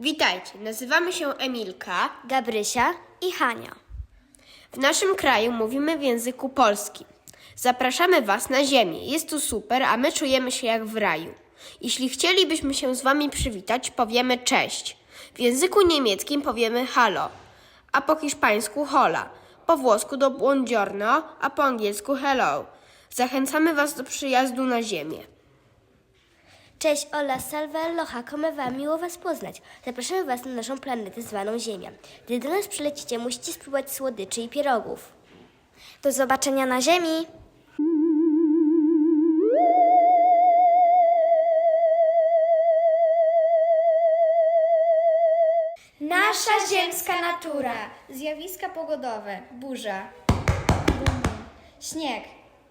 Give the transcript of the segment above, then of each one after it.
Witajcie, nazywamy się Emilka. Gabrysia i Hania. W naszym kraju mówimy w języku polskim. Zapraszamy Was na ziemię. Jest tu super, a my czujemy się jak w raju. Jeśli chcielibyśmy się z Wami przywitać, powiemy cześć. W języku niemieckim powiemy hallo, a po hiszpańsku hola, po włosku do buongiorno, a po angielsku hello. Zachęcamy Was do przyjazdu na ziemię. Cześć, Ola, salve, aloha, come va, miło Was poznać. Zapraszamy Was na naszą planetę zwaną Ziemia. Gdy do nas przylecicie, musicie spróbować słodyczy i pierogów. Do zobaczenia na Ziemi! Nasza ziemska natura. Zjawiska pogodowe. Burza. Śnieg.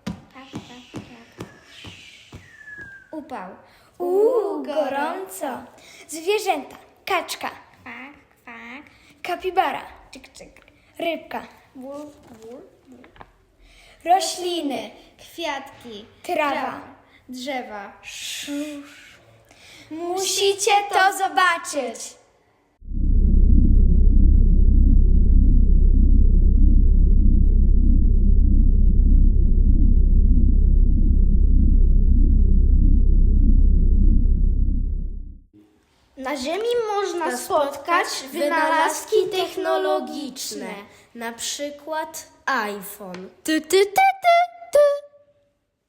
Tak, tak, tak. Upał. Uuu, gorąco. Zwierzęta. Kaczka. Kwak, kwak. Kapibara. Czyk, czyk. Rybka. Ból, ból, ból. Rośliny. Kwiatki. Trawa. Drzewa. Szusz. Musicie to zobaczyć. Na Ziemi można spotkać wynalazki technologiczne, na przykład iPhone. Ty, ty, ty, ty, ty.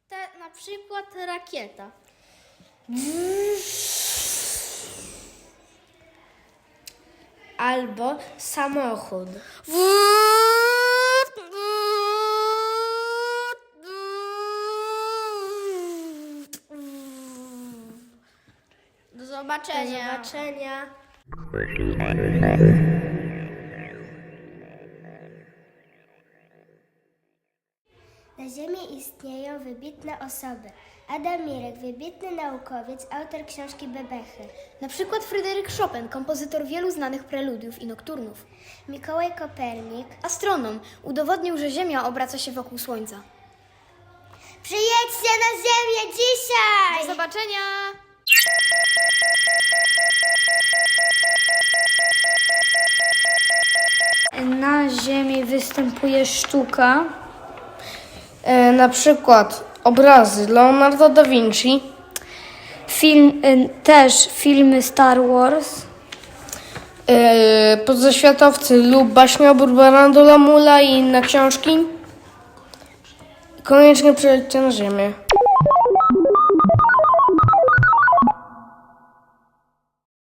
Te, na przykład rakieta. Albo samochód. Zobaczenia. Do zobaczenia. Na Ziemi istnieją wybitne osoby. Adam Mirek, wybitny naukowiec, autor książki Bebechy. Na przykład Fryderyk Chopin, kompozytor wielu znanych preludiów i nokturnów. Mikołaj Kopernik. Astronom udowodnił, że Ziemia obraca się wokół Słońca. Przyjedźcie na Ziemię dzisiaj! Do zobaczenia! Na Ziemi występuje sztuka, e, na przykład obrazy Leonardo da Vinci, film, e, też filmy Star Wars, e, Pozaświatowcy lub baśniobór Barandula Mula i inne książki. Koniecznie przyjdźcie na Ziemię.